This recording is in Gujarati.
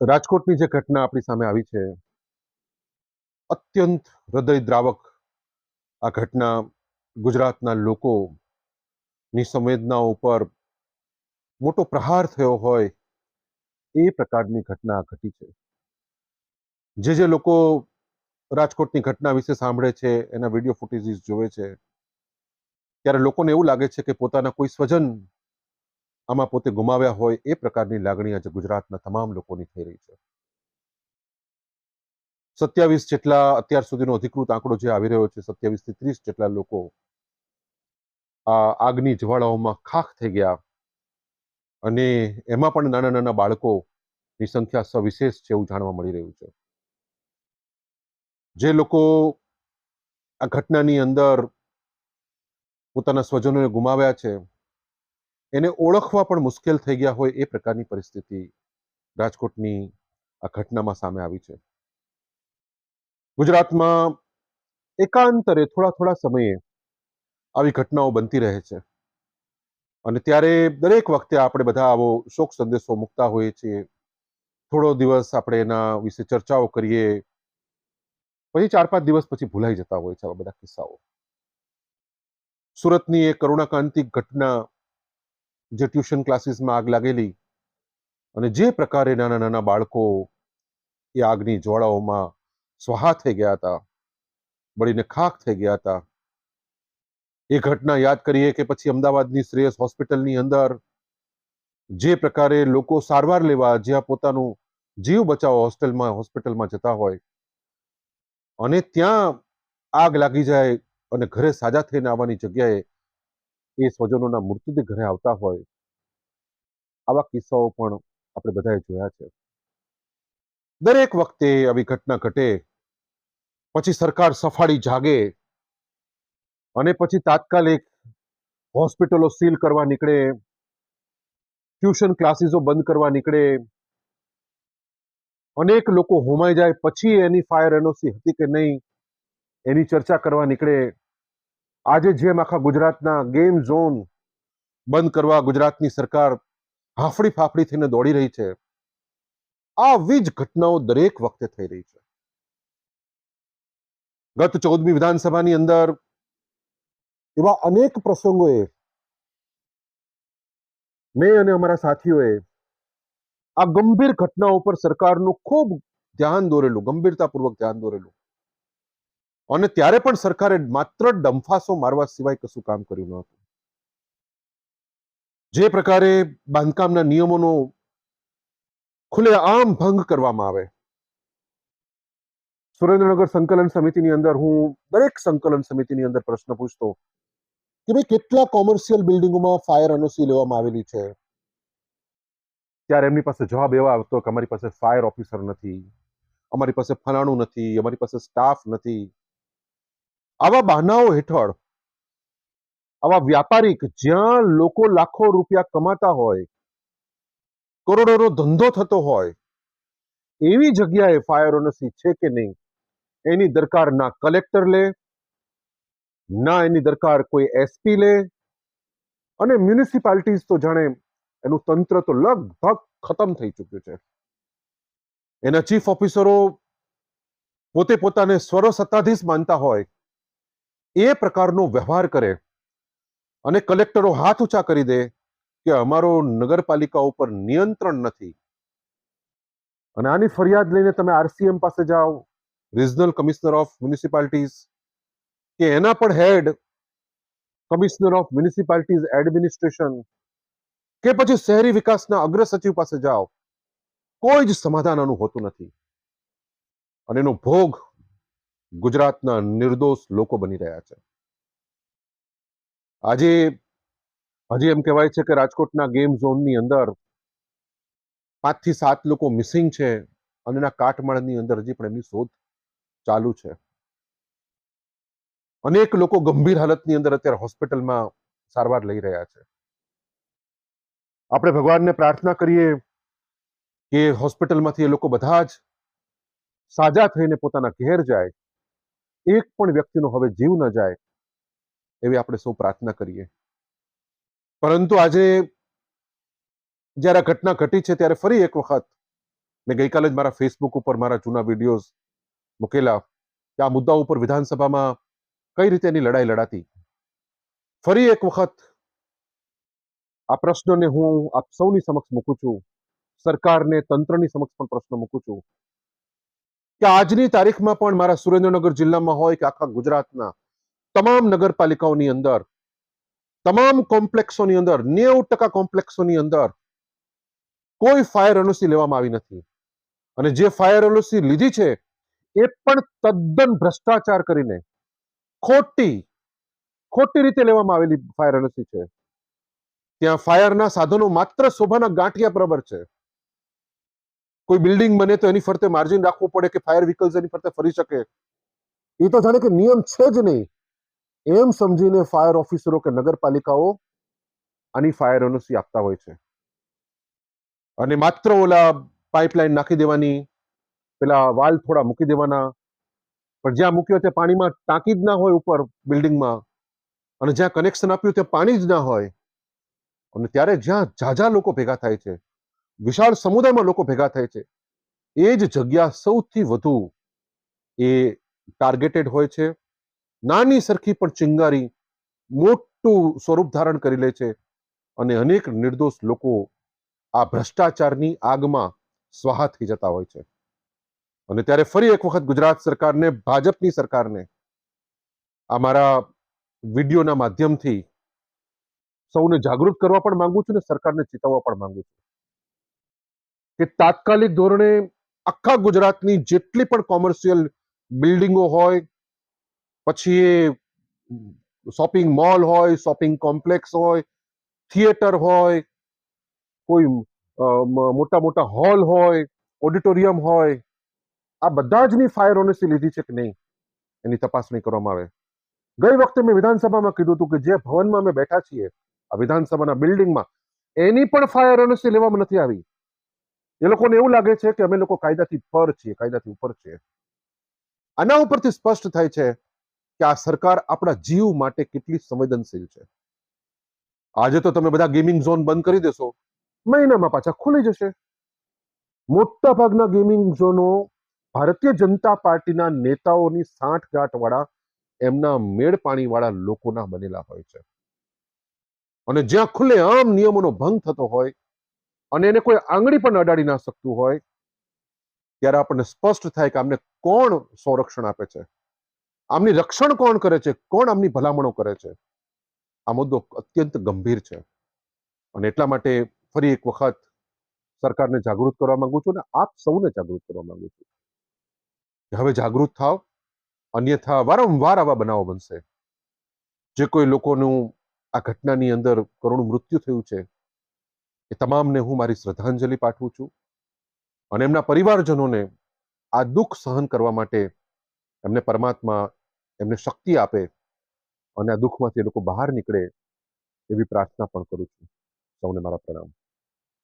રાજકોટની જે ઘટના આપણી સામે આવી છે, અત્યંત હૃદયદ્રાવક આ ઘટના ગુજરાતના લોકોની સંવેદનાઓ ઉપર મોટો પ્રહાર થયો હોય એ પ્રકારની ઘટના ઘટી છે. જે જે લોકો રાજકોટની ઘટના વિશે સાંભળે છે, એના વીડિયો ફૂટેજીસ જોવે છે, ત્યારે લોકોને એવું લાગે છે કે પોતાના કોઈ સ્વજન આમાં પોતે ગુમાવ્યા હોય એ પ્રકારની લાગણી આજે ગુજરાતના તમામ લોકોની થઈ રહી છે. સત્યાવીસ જેટલા અત્યાર સુધીનો અધિકૃત આંકડો જે આવી રહ્યો છે સત્યાવીસથી ત્રીસ જેટલા લોકો આ આગની જ્વાળાઓમાં ખાખ થઈ ગયા અને એમાં પણ નાના નાના બાળકોની સંખ્યા સવિશેષ છે એવું જાણવા મળી રહ્યું છે. જે લોકો આ ઘટનાની અંદર પોતાના સ્વજનોને ગુમાવ્યા છે એને ઓળખવા પણ મુશ્કેલ થઈ ગયા હોય એ પ્રકારની પરિસ્થિતિ રાજકોટની આ ઘટનામાં સામે આવી છે. ગુજરાતમાં એકાંતરે થોડા થોડા સમયે આવી ઘટનાઓ બનતી રહે છે. અને ત્યારે દરેક વખતે આપણે બધા આવો શોક સંદેશો મૂકતા હોઈએ છીએ. થોડો દિવસ આપણે એના વિશે ચર્ચાઓ કરીએ. પછી ચાર પાંચ દિવસ પછી ભૂલાઈ જતા હોય છે આવા બધા કિસ્સાઓ. સુરતની એ કરુણાકાંતિક ઘટના જે ટ્યુશન ક્લાસીસમાં આગ લાગેલી અને જે પ્રકારે નાના નાના બાળકો એ આગની જ્વાળાઓમાં સ્વાહા થઈ ગયા હતા, બળીને ખાખ થઈ ગયા હતા. એ ઘટના યાદ કરીએ કે પછી અમદાવાદની શ્રેયસ હોસ્પિટલની અંદર જે પ્રકારે લોકો સારવાર લેવા જ્યાં પોતાનું જીવ બચાવવા હોસ્ટેલમાં, હોસ્પિટલમાં જતા હોય અને ત્યાં આગ લાગી જાય અને ઘરે સાજા થઈને આવવાની જગ્યાએ એ સ્વજનોના મૃતદેહ ઘરે આવતા હોય, આવા કિસ્સાઓ પણ આપણે બધાએ જોયા છે. દરેક વખતે આવી ઘટના ઘટે, પછી સરકાર સફાળી જાગે અને પછી તાત્કાલિક હોસ્પિટલો સીલ કરવા નીકળે, ટ્યુશન ક્લાસીસો બંધ કરવા નીકળે, અનેક લોકો હોમાઈ જાય, પછી એની ફાયર એનઓસી હતી કે નહીં, એની ચર્ચા કરવા નીકળે આજે જેમ આખા ગુજરાતના ગેમ ઝોન બંધ કરવા ગુજરાતની સરકાર હાફડી ફાફડી થઈને દોડી રહી છે, આવી જ ઘટનાઓ દરેક વખતે થઈ રહી છે. ગત ચૌદમી વિધાનસભાની અંદર એવા અનેક પ્રસંગોએ મેં અને અમારા સાથીઓએ આ ગંભીર ઘટનાઓ પર સરકારનું ખૂબ ધ્યાન દોરેલું, ગંભીરતાપૂર્વક ધ્યાન દોરેલું. અને ત્યારે પણ સરકારે માત્ર ડંફાસો મારવા સિવાય કશું કામ કર્યું ન હતું. જે પ્રકારે બાંધકામના નિયમોનો ખુલ્લેઆમ ભંગ કરવામાં આવે. સુરેન્દ્રનગર સંકલન સમિતિની અંદર હું દરેક સંકલન સમિતિની અંદર પ્રશ્ન પૂછતો કે ભાઈ કેટલા કોમર્શિયલ બિલ્ડિંગોમાં ફાયર એનઓસી લેવામાં આવેલી છે? ત્યારે એમની પાસે જવાબ એવા આવતો કે અમારી પાસે ફાયર ઓફિસર નથી, અમારી પાસે ફલાણું નથી, અમારી પાસે સ્ટાફ નથી. આવા બહાનાઓ હેઠળ, આવા વ્યાપારિક જ્યાં લોકો લાખો રૂપિયા કમાતા હોય, કરોડોનો ધંધો થતો હોય, એવી જગ્યાએ ફાયર ઓનસી છે કે નહીં? એની દરકાર ના કલેક્ટર લે, ના એની દરકાર કોઈ એસપી લે, અને મ્યુનિસિપાલિટીઝ તો જાણે એનું તંત્ર તો લગભગ ખતમ થઈ ચૂક્યું છે. એના ચીફ ઓફિસરો પોતે પોતાને સ્વરસત્તાધીશ માનતા હોય એ પ્રકારનો વ્યવહાર કરે અને કલેક્ટરો હાથ ઊંચા કરી દે કે અમારો નગરપાલિકા ઉપર નિયંત્રણ નથી. અને આની ફરિયાદ લઈને તમે આરસીએમ પાસે જાઓ રિજનલ કમિશનર ઓફ મ્યુનિસિપાલિટીઝ કે એના પણ head commissioner of municipalities administration કે પછી શહેરી વિકાસના અગ્ર સચિવ પાસે જાઓ, કોઈ જ સમાધાન આનું હોતું નથી. અને એનો ભોગ ગુજરાતના નિર્દોષ લોકો બની રહ્યા છે. આજે હજી એમ કહેવાય છે કે રાજકોટના ગેમ ઝોનની અંદર પાંચથી સાત લોકો મિસિંગ છે અને એના કાટમાળની અંદર હજી પણ એમની શોધ ચાલુ છે. અનેક લોકો ગંભીર હાલતની અંદર અત્યારે હોસ્પિટલમાં સારવાર લઈ રહ્યા છે. આપણે ભગવાનને પ્રાર્થના કરીએ કે હોસ્પિટલમાંથી એ લોકો બધા જ સાજા થઈને પોતાના ઘેર જાય એક પણ વ્યક્તિનો હવે જીવ ન જાય એવી આપણે સૌ પ્રાર્થના કરીએ. પરંતુ આજે જ્યારે ઘટના ઘટી છે ત્યારે ફરી એક વખત મેં ગઈકાલે જ મારા ફેસબુક ઉપર મારા જૂના વિડીયોઝ મૂકેલા કે આ મુદ્દા ઉપર વિધાનસભામાં કઈ રીતે એની લડાઈ લડાતી. ફરી એક વખત આ પ્રશ્નને હું આપ સૌની સમક્ષ મૂકું છું. સરકારને તંત્રની સમક્ષ પણ પ્રશ્ન મૂકું છું. કે આજની તારીખમાં પણ મારા સુરેન્દ્રનગર જિલ્લામાં હોય કે આખા ગુજરાતના તમામ નગરપાલિકાઓની અંદર, તમામ કોમ્પ્લેક્સોની અંદર, નેવું ટકા કોમ્પ્લેક્સોની અંદર કોઈ ફાયર એનઓસી લેવામાં આવી નથી. અને જે ફાયર એનઓસી લીધી છે, એ પણ તદ્દન ભ્રષ્ટાચાર કરીને ખોટી ખોટી રીતે લેવામાં આવેલી ફાયર એનઓસી છે. ત્યાં ફાયરના સાધનો માત્ર શોભાના ગાંઠિયા બરાબર છે. કોઈ બિલ્ડિંગ બને તો એની ફરતે માર્જિન રાખવું પડે કે ફાયર વ્હીકલ્સ એની ફરતે ફરી શકે? એ તો જાણે કે નિયમ છે જ નહીં. એમ સમજીને ફાયર ઓફિસરો કે નગરપાલિકાઓ આની ફાયર એનઓસી આપતા હોય છે. અને માત્ર ઓલા પાઇપલાઇન નાખી દેવાની, પેલા વાલ થોડા મૂકી દેવાના, પણ જ્યાં મૂક્યો તે પાણીમાં ટાંકી જ ના હોય ઉપર બિલ્ડિંગમાં અને જ્યાં કનેક્શન આપ્યું ત્યાં પાણી જ ના હોય. અને ત્યારે જ્યાં ઝાઝા લોકો ભેગા થાય છે વિશાળ સમુદાયમાં લોકો ભેગા થાય છે. એ જ જગ્યા સૌથી વધુ એ ટાર્ગેટેડ હોય છે. નાની સરખી પણ ચિંગારી મોટું સ્વરૂપ ધારણ કરી લે છે અને અનેક નિર્દોષ લોકો આ ભ્રષ્ટાચારની આગમાં સ્વાહા થઈ જતા હોય છે. અને ત્યારે ફરી એક વખત ગુજરાત સરકારને, ભાજપની સરકારને આ મારા વિડીયોના માધ્યમથી સૌને જાગૃત કરવા પણ માંગુ છું ને સરકારને ચેતવવા પણ માંગુ છું. કે તાત્કાલિક ધોરણે આખા ગુજરાતની જેટલી પણ કોમર્શિયલ બિલ્ડિંગો હોય, પછી એ શોપિંગ મોલ હોય શોપિંગ કોમ્પ્લેક્સ હોય થિયેટર હોય, કોઈ મોટા મોટા હોલ હોય ઓડિટોરિયમ હોય, આ બધા જ ની ફાયર ઓનેસી લીધી છે કે નહીં? એની તપાસણી કરવામાં આવે. ગઈ વખતે મેં વિધાનસભામાં કીધું હતું કે જે ભવનમાં અમે બેઠા છીએ, આ વિધાનસભાના બિલ્ડિંગમાં એની પણ ફાયર ઓનેસી લેવામાં નથી આવી. એ લોકોને એવું લાગે છે કે અમે લોકો કાયદાથી પર છીએ, કાયદાથી ઉપર છીએ. આના ઉપરથી સ્પષ્ટ થાય છે કે આ સરકાર આપણા જીવ માટે કેટલી સંવેદનશીલ છે. આજે તો તમે બધા ગેમિંગ ઝોન બંધ કરી દેશો. મહિનામાં પાછા ખુલી જશે. મોટા ભાગના ગેમિંગ ઝોનો ભારતીય જનતા પાર્ટીના નેતાઓની સાંઠગાંઠ વાળા એમના મેળ પાણી વાળા લોકોના બનેલા હોય છે. અને જ્યાં ખુલ્લે આમ નિયમોનો ભંગ થતો હોય અને એને કોઈ આંગળી પણ અડાડી ના શકતું હોય, ત્યારે આપણને સ્પષ્ટ થાય કે આમને કોણ સંરક્ષણ આપે છે? આમની રક્ષણ કોણ કરે છે? કોણ આમની ભલામણો કરે છે? આ મુદ્દો અત્યંત ગંભીર છે. અને એટલા માટે ફરી એક વખત સરકારને જાગૃત કરવા માંગુ છું અને આપ સૌને જાગૃત કરવા માંગુ છું કે હવે જાગૃત થાવ, અન્યથા વારંવાર આવા બનાવો બનશે. જે કોઈ લોકોનું આ ઘટનાની અંદર કરુણ મૃત્યુ થયું છે એ તમામને હું મારી શ્રદ્ધાંજલિ પાઠવું છું અને એમના પરિવારજનોને આ દુઃખ સહન કરવા માટે એમને પરમાત્મા એમને શક્તિ આપે અને આ દુઃખમાંથી એ લોકો બહાર નીકળે એવી પ્રાર્થના પણ કરું છું. સૌને મારા પ્રણામ.